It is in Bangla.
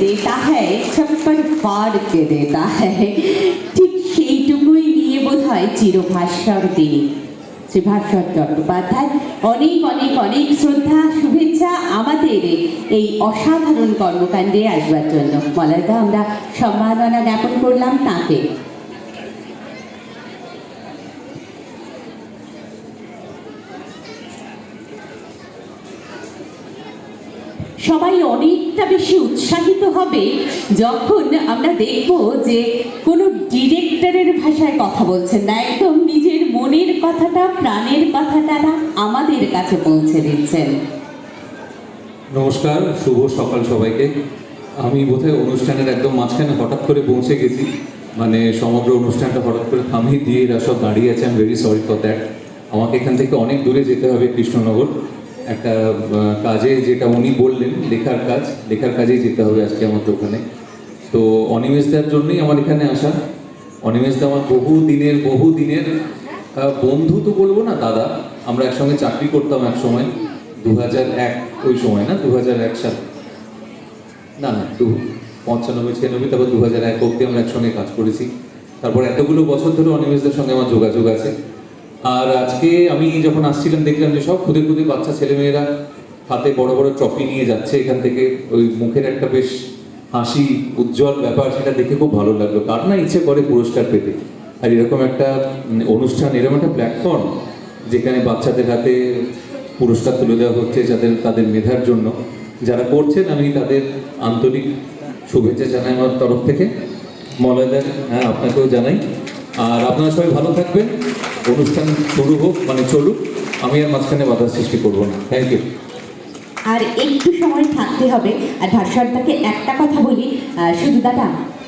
দেতা হ্যায় ছপ্পন পারকে দেতা হ্যায় ঠিক সেইটুকুই নিয়ে বোধ হয় চিরভাস্বর তিনি শ্রী ভাস্কর চট্টোপাধ্যায় অনেক অনেক অনেক শ্রদ্ধা শুভেচ্ছা আমাদের এই অসাধারণ কর্মকাণ্ডে আসবার জন্য। মলাদা আমরা সম্মাননা জ্ঞাপন করলাম তাঁকে। সবাই অনেকটা বেশি উৎসাহিত হবে যখন আমরা দেখব যে কোনো ডিরেক্টরের ভাষায় কথা বলছেন না, একদম নিজের মনের কথাটা, প্রাণের কথাটা না আমাদের কাছে পৌঁছে দিচ্ছেন। নমস্কার, শুভ সকাল সবাইকে। আমি বোধহয় অনুষ্ঠানের একদম মাঝখানে হঠাৎ করে পৌঁছে গেছি। মানে সমগ্র অনুষ্ঠানটা হঠাৎ করে থামিয়ে দিয়ে এরা সব দাঁড়িয়ে আছে। আমি ভেরি সরি ফর দ্যাট আমাকে এখান থেকে অনেক দূরে যেতে হবে কৃষ্ণনগর। একটা কাজে যেটা উনি বললেন, লেখার কাজ, লেখার কাজেই যেতে হবে আজকে আমাদের ওখানে তো অনিমেষদার জন্যই আমার এখানে আসা। অনিমেষদা আমার বহু দিনের বহু দিনের বন্ধু তো বলব না, দাদা। আমরা একসঙ্গে চাকরি করতাম এক সময় দু এক, ওই সময় না দু এক সাল। না না, দু, পঞ্চানব্বই, ছিয়ানব্বই, তারপর দু হাজার এক অব্দি আমরা একসঙ্গে কাজ করেছি। তারপর এতগুলো বছর ধরে অনিমেষদের সঙ্গে আমার যোগাযোগ আছে। আর আজকে আমি যখন আসছিলাম, দেখলাম যে সব খুদে খুদে বাচ্চা ছেলেমেয়েরা হাতে বড় বড় ট্রফি নিয়ে যাচ্ছে এখান থেকে। ওই মুখের একটা বেশ হাসি, উজ্জ্বল ব্যাপার, সেটা দেখে খুব ভালো লাগল। কার না ইচ্ছে করে পুরস্কার পেতে। আর এরকম একটা অনুষ্ঠান, এরকম একটা প্ল্যাটফর্ম যেখানে বাচ্চাদের হাতে পুরস্কার তুলে দেওয়া হচ্ছে যাদের, তাদের মেধার জন্য। যারা করছেন, আমি তাদের আন্তরিক শুভেচ্ছা জানাই আমার তরফ থেকে। মলয়দার হ্যাঁ আপনাকেও জানাই। আর আপনারা সবাই ভালো থাকবেন। অনুষ্ঠান শুরু হোক মানে চলুক, আমি আর মাঝখানে বাধার সৃষ্টি করব না। থ্যাংক ইউ আর একটু সময় থাকতে হবে। আর ভাস্বরদাকে একটা কথা বলি শুধু দাদা